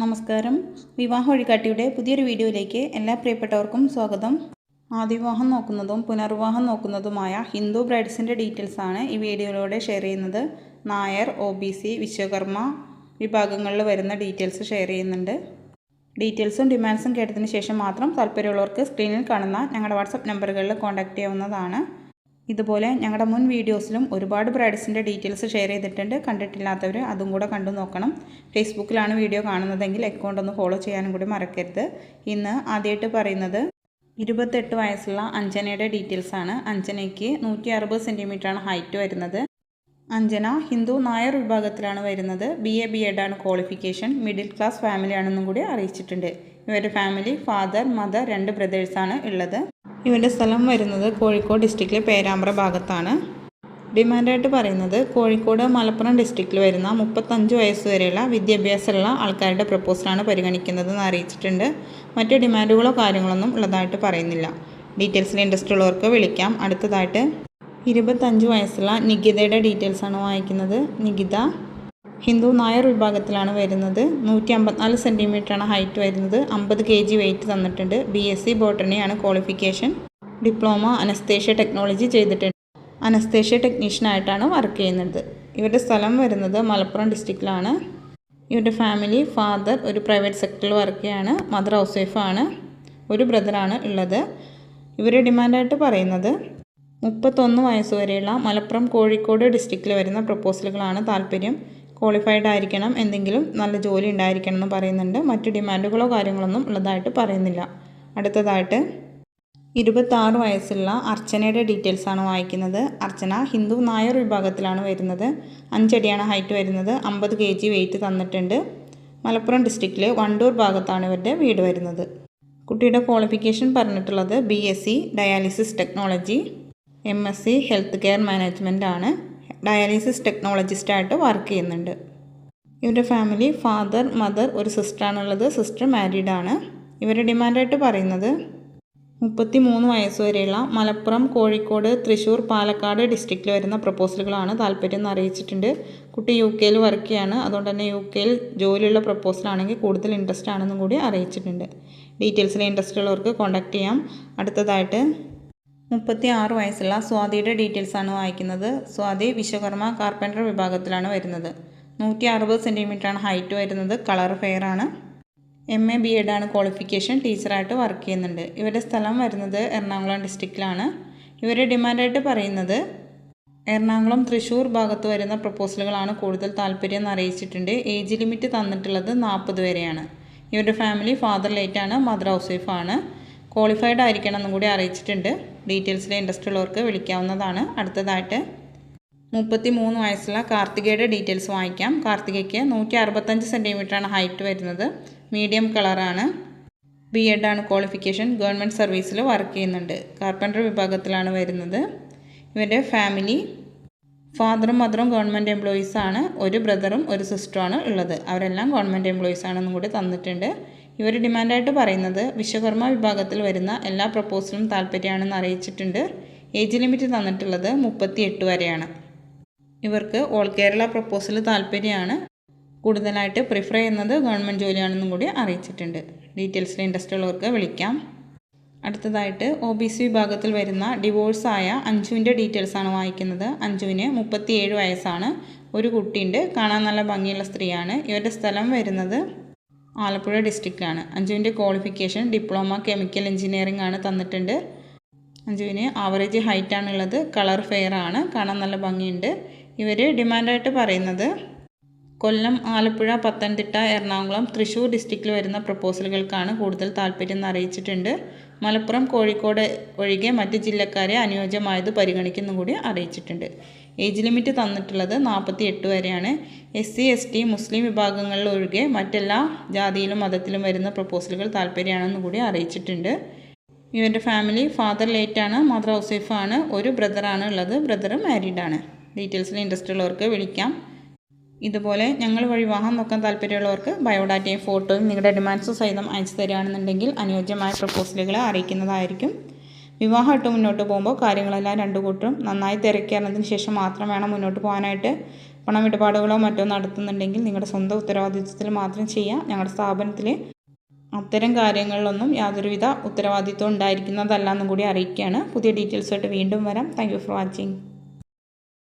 നമസ്കാരം. വിവാഹ വഴികാട്ടിയുടെ പുതിയൊരു വീഡിയോയിലേക്ക് എല്ലാ പ്രിയപ്പെട്ടവർക്കും സ്വാഗതം. ആദ്യവിവാഹം നോക്കുന്നതും പുനർവിവാഹം നോക്കുന്നതുമായ ഹിന്ദു ബ്രൈഡ്സിന്റെ ഡീറ്റെയിൽസ് ആണ് ഈ വീഡിയോയിലൂടെ ഷെയർ ചെയ്യുന്നത്. Nair O B C Vishwakarma വിഭാഗങ്ങളിൽ വരുന്ന ഡീറ്റെയിൽസ് ഷെയർ ചെയ്യുന്നുണ്ട്. ഡീറ്റെയിൽസും ഡിമാൻഡ്സും കേട്ടതിന് ശേഷം മാത്രം താല്പര്യമുള്ളവർക്ക് സ്ക്രീനിൽ കാണുന്ന ഞങ്ങളുടെ വാട്സപ്പ് നമ്പറുകളിൽ കോൺടാക്റ്റ് ചെയ്യാവുന്നതാണ്. ഇതുപോലെ ഞങ്ങളുടെ മുൻ വീഡിയോസിലും ഒരുപാട് ബ്രൈഡ്സിന്റെ ഡീറ്റെയിൽസ് ഷെയർ ചെയ്തിട്ടുണ്ട്. കണ്ടിട്ടില്ലാത്തവർ അതും കൂടെ കണ്ടു നോക്കണം. ഫേസ്ബുക്കിലാണ് വീഡിയോ കാണുന്നതെങ്കിൽ അക്കൗണ്ട് ഒന്ന് ഫോളോ ചെയ്യാനും കൂടി മറക്കരുത്. ഇന്ന് ആദ്യമായിട്ട് പറയുന്നത് ഇരുപത്തെട്ട് വയസ്സുള്ള അഞ്ജനയുടെ ഡീറ്റെയിൽസ് ആണ്. അഞ്ജനയ്ക്ക് നൂറ്റി അറുപത് സെന്റിമീറ്ററാണ് ഹൈറ്റ് വരുന്നത്. അഞ്ജന ഹിന്ദു നായർ വിഭാഗത്തിലാണ് വരുന്നത്. ബി എ ബി എഡാണ് ക്വാളിഫിക്കേഷൻ മിഡിൽ ക്ലാസ് ഫാമിലിയാണെന്നും കൂടി അറിയിച്ചിട്ടുണ്ട്. ഇവരുടെ ഫാമിലി ഫാദർ മദർ രണ്ട് ബ്രദേഴ്സാണ് ഉള്ളത്. ഇവരുടെ സ്ഥലം വരുന്നത് കോഴിക്കോട് ഡിസ്ട്രിക്റ്റിലെ പേരാമ്പ്ര ഭാഗത്താണ്. ഡിമാൻഡായിട്ട് പറയുന്നത് കോഴിക്കോട് മലപ്പുറം ഡിസ്ട്രിക്റ്റിൽ വരുന്ന മുപ്പത്തഞ്ച് വയസ്സ് വരെയുള്ള വിദ്യാഭ്യാസമുള്ള ആൾക്കാരുടെ പ്രപ്പോസലാണ് പരിഗണിക്കുന്നതെന്ന് അറിയിച്ചിട്ടുണ്ട്. മറ്റ് ഡിമാൻഡുകളോ കാര്യങ്ങളൊന്നും ഉള്ളതായിട്ട് പറയുന്നില്ല. ഡീറ്റെയിൽസിൽ ഇൻട്രസ്റ്റ് ഉള്ളവർക്ക് വിളിക്കാം. അടുത്തതായിട്ട് ഇരുപത്തഞ്ച് വയസ്സുള്ള നികിതയുടെ ഡീറ്റെയിൽസാണ് വായിക്കുന്നത്. നികിത. ഹിന്ദു നായർ വിഭാഗത്തിലാണ് വരുന്നത്. നൂറ്റി അമ്പത്തിനാല് സെന്റിമീറ്ററാണ് ഹൈറ്റ് വരുന്നത്. അമ്പത് കെ ജി വെയിറ്റ് തന്നിട്ടുണ്ട്. ബി എസ് സി ബോട്ടണിയാണ് ക്വാളിഫിക്കേഷൻ ഡിപ്ലോമ അനസ്തേഷ്യ ടെക്നോളജി ചെയ്തിട്ടുണ്ട്. അനസ്തേഷ്യ ടെക്നീഷ്യനായിട്ടാണ് വർക്ക് ചെയ്യുന്നത്. ഇവരുടെ സ്ഥലം വരുന്നത് മലപ്പുറം ഡിസ്ട്രിക്റ്റിലാണ് ഇവരുടെ ഫാമിലി ഫാദർ ഒരു പ്രൈവറ്റ് സെക്ടറിൽ വർക്ക് ചെയ്യാണ്. മദർ ഹൗസ് വൈഫാണ് ഒരു ബ്രദറാണ് ഉള്ളത്. ഇവരെ ഡിമാൻഡായിട്ട് പറയുന്നത് മുപ്പത്തൊന്ന് വയസ്സ് വരെയുള്ള മലപ്പുറം കോഴിക്കോട് ഡിസ്ട്രിക്റ്റിൽ വരുന്ന പ്രപ്പോസലുകളാണ് താല്പര്യം. ക്വാളിഫൈഡ് ആയിരിക്കണം എന്തെങ്കിലും നല്ല ജോലി ഉണ്ടായിരിക്കണം എന്ന് പറയുന്നുണ്ട്. മറ്റ് ഡിമാൻഡുകളോ കാര്യങ്ങളൊന്നും ഉള്ളതായിട്ട് പറയുന്നില്ല. അടുത്തതായിട്ട് ഇരുപത്താറ് വയസ്സുള്ള അർച്ചനയുടെ ഡീറ്റെയിൽസ് ആണ് വായിക്കുന്നത്. അർച്ചന ഹിന്ദു നായർ വിഭാഗത്തിലാണ് വരുന്നത്. അഞ്ചടിയാണ് ഹൈറ്റ് വരുന്നത്. അമ്പത് കെ ജി വെയിറ്റ് തന്നിട്ടുണ്ട്. മലപ്പുറം ഡിസ്ട്രിക്റ്റിലെ വണ്ടൂർ ഭാഗത്താണ് ഇവരുടെ വീട് വരുന്നത്. കുട്ടിയുടെ ക്വാളിഫിക്കേഷൻ പറഞ്ഞിട്ടുള്ളത് B S C dialysis technology M S C health care management ആണ്. ഡയാലിസിസ് ടെക്നോളജിസ്റ്റായിട്ട് വർക്ക് ചെയ്യുന്നുണ്ട്. ഇവരുടെ ഫാമിലി ഫാദർ മദർ ഒരു സിസ്റ്ററാണുള്ളത്. സിസ്റ്റർ മാരീഡ് ആണ് ഇവരുടെ ഡിമാൻഡായിട്ട് പറയുന്നത് മുപ്പത്തി മൂന്ന് വയസ്സ് വരെയുള്ള മലപ്പുറം കോഴിക്കോട് തൃശ്ശൂർ പാലക്കാട് ഡിസ്ട്രിക്റ്റിൽ വരുന്ന പ്രപ്പോസലുകളാണ് താല്പര്യം എന്ന് അറിയിച്ചിട്ടുണ്ട്. കുട്ടി യു കെയിൽ വർക്ക് ചെയ്യാണ്. അതുകൊണ്ട് തന്നെ യു കെയിൽ ജോലിയുള്ള പ്രപ്പോസലാണെങ്കിൽ കൂടുതൽ ഇൻട്രസ്റ്റ് ആണെന്നും കൂടി അറിയിച്ചിട്ടുണ്ട്. ഡീറ്റെയിൽസിൽ ഇൻട്രസ്റ്റ് ഉള്ളവർക്ക് കോൺടാക്റ്റ് ചെയ്യാം. അടുത്തതായിട്ട് മുപ്പത്തി ആറ് വയസ്സുള്ള സ്വാതിയുടെ ഡീറ്റെയിൽസ് ആണ് വായിക്കുന്നത്. സ്വാതി വിശ്വകർമ്മ കാർപ്പന്റർ വിഭാഗത്തിലാണ് വരുന്നത്. നൂറ്റി അറുപത് സെന്റിമീറ്ററാണ് ഹൈറ്റ് വരുന്നത്. കളർ ഫെയർ ആണ്. എം എ ബി എഡാണ് ക്വാളിഫിക്കേഷൻ. ടീച്ചറായിട്ട് വർക്ക് ചെയ്യുന്നുണ്ട്. ഇവരുടെ സ്ഥലം വരുന്നത് എറണാകുളം ഡിസ്ട്രിക്റ്റിലാണ്. ഇവരുടെ ഡിമാൻഡായിട്ട് പറയുന്നത് എറണാകുളം തൃശ്ശൂർ ഭാഗത്ത് വരുന്ന പ്രപ്പോസലുകളാണ് കൂടുതൽ താല്പര്യം അറിയിച്ചിട്ടുണ്ട്. ഏജ് ലിമിറ്റ് തന്നിട്ടുള്ളത് നാൽപ്പത് വരെയാണ്. ഇവരുടെ ഫാമിലി ഫാദർ ലേറ്റാണ് മദർ ഹൗസ് വൈഫാണ് ക്വാളിഫൈഡ് ആയിരിക്കണം എന്നും കൂടി അറിയിച്ചിട്ടുണ്ട്. ഡീറ്റെയിൽസിൽ ഇൻട്രസ്റ്റ് ഉള്ളവർക്ക് വിളിക്കാവുന്നതാണ്. അടുത്തതായിട്ട് മുപ്പത്തി മൂന്ന് വയസ്സുള്ള കാർത്തികയുടെ ഡീറ്റെയിൽസ് വാങ്ങിക്കാം കാർത്തികയ്ക്ക് നൂറ്റി അറുപത്തഞ്ച് സെന്റിമീറ്ററാണ് ഹൈറ്റ് വരുന്നത്. മീഡിയം കളറാണ് ബി എഡാണ് ക്വാളിഫിക്കേഷൻ ഗവൺമെന്റ് സർവീസിൽ വർക്ക് ചെയ്യുന്നുണ്ട്. കാർപ്പന്റർ വിഭാഗത്തിലാണ് വരുന്നത്. ഇവരുടെ ഫാമിലി ഫാദറും മദറും ഗവൺമെന്റ് എംപ്ലോയീസാണ് ഒരു ബ്രദറും ഒരു സിസ്റ്ററുമാണ് ഉള്ളത്. അവരെല്ലാം ഗവൺമെന്റ് എംപ്ലോയീസ് ആണെന്നും കൂടി തന്നിട്ടുണ്ട്. ഇവർ ഡിമാൻഡായിട്ട് പറയുന്നത് വിശ്വകർമ്മ വിഭാഗത്തിൽ വരുന്ന എല്ലാ പ്രപ്പോസലും താല്പര്യമാണെന്ന് അറിയിച്ചിട്ടുണ്ട്. ഏജ് ലിമിറ്റ് തന്നിട്ടുള്ളത് മുപ്പത്തി എട്ട് വരെയാണ്. ഇവർക്ക് ഓൾ കേരള പ്രപ്പോസൽ താല്പര്യമാണ്. കൂടുതലായിട്ട് പ്രിഫർ ചെയ്യുന്നത് ഗവൺമെന്റ് ജോലിയാണെന്നും കൂടി അറിയിച്ചിട്ടുണ്ട്. ഡീറ്റെയിൽസിൽ ഇൻട്രസ്റ്റ് ഉള്ളവർക്ക് വിളിക്കാം. അടുത്തതായിട്ട് ഒ ബി സി വിഭാഗത്തിൽ വരുന്ന ഡിവോഴ്സായ അഞ്ജുവിന്റെ ഡീറ്റെയിൽസാണ് വായിക്കുന്നത്. അഞ്ജുവിന് മുപ്പത്തിയേഴ് വയസ്സാണ്. ഒരു കുട്ടിയുണ്ട്. കാണാൻ നല്ല ഭംഗിയുള്ള സ്ത്രീയാണ്. ഇവരുടെ സ്ഥലം വരുന്നത് ആലപ്പുഴ ഡിസ്ട്രിക്റ്റാണ്. അഞ്ജുവിന്റെ ക്വാളിഫിക്കേഷൻ ഡിപ്ലോമ കെമിക്കൽ എഞ്ചിനീയറിംഗ് ആണ് തന്നിട്ടുണ്ട്. അഞ്ജുവിന് ആവറേജ് ഹൈറ്റ് ആണുള്ളത് കളർ ഫെയർ ആണ്. കാണാൻ നല്ല ഭംഗിയുണ്ട്. ഇവർ ഡിമാൻഡായിട്ട് പറയുന്നത് കൊല്ലം ആലപ്പുഴ പത്തനംതിട്ട എറണാകുളം തൃശ്ശൂർ ഡിസ്ട്രിക്റ്റിൽ വരുന്ന പ്രപ്പോസലുകൾക്കാണ് കൂടുതൽ താല്പര്യം അറിയിച്ചിട്ടുണ്ട്. മലപ്പുറം കോഴിക്കോട് ഒഴികെ മറ്റ് ജില്ലക്കാരെ അനുയോജ്യമായത് പരിഗണിക്കുന്നു കൂടി അറിയിച്ചിട്ടുണ്ട്. ഏജ് ലിമിറ്റ് തന്നിട്ടുള്ളത് നാൽപ്പത്തി എട്ട് വരെയാണ്. S C S T Muslim വിഭാഗങ്ങളിൽ ഒഴികെ മറ്റെല്ലാ ജാതിയിലും മതത്തിലും വരുന്ന പ്രപ്പോസലുകൾ താല്പര്യമാണെന്ന് കൂടി അറിയിച്ചിട്ടുണ്ട്. ഇവരുടെ ഫാമിലി ഫാദർ ലേറ്റാണ് മദർ ഹൗസ് വൈഫാണ് ഒരു ബ്രദറാണ് ഉള്ളത്. ബ്രദർ മാരീഡാണ്. ഡീറ്റെയിൽസിൽ ഇൻട്രസ്റ്റ് ഉള്ളവർക്ക് വിളിക്കാം. ഇതുപോലെ ഞങ്ങൾ വഴി വാഹനം നോക്കാൻ താല്പര്യമുള്ളവർക്ക് ബയോഡാറ്റയും ഫോട്ടോയും നിങ്ങളുടെ ഡിമാൻഡ്സ് സഹിതം അയച്ചു തരികയാണെന്നുണ്ടെങ്കിൽ അനുയോജ്യമായ പ്രപ്പോസലുകളെ അറിയിക്കുന്നതായിരിക്കും. വിവാഹമായിട്ട് മുന്നോട്ട് പോകുമ്പോൾ കാര്യങ്ങളെല്ലാം രണ്ടു കൂട്ടരും നന്നായി തിരക്കിയറിഞ്ഞതിന് ശേഷം മാത്രം വേണം മുന്നോട്ട് പോകാനായിട്ട്. പണമിടപാടുകളോ മറ്റോ നടത്തുന്നുണ്ടെങ്കിൽ നിങ്ങളുടെ സ്വന്തം ഉത്തരവാദിത്വത്തിൽ മാത്രം ചെയ്യാം. ഞങ്ങളുടെ സ്ഥാപനത്തിൽ അത്തരം കാര്യങ്ങളിലൊന്നും യാതൊരുവിധ ഉത്തരവാദിത്വം ഉണ്ടായിരിക്കുന്നതല്ല എന്നും കൂടി അറിയിക്കുകയാണ്. പുതിയ ഡീറ്റെയിൽസായിട്ട് വീണ്ടും വരാം. Thank for watching.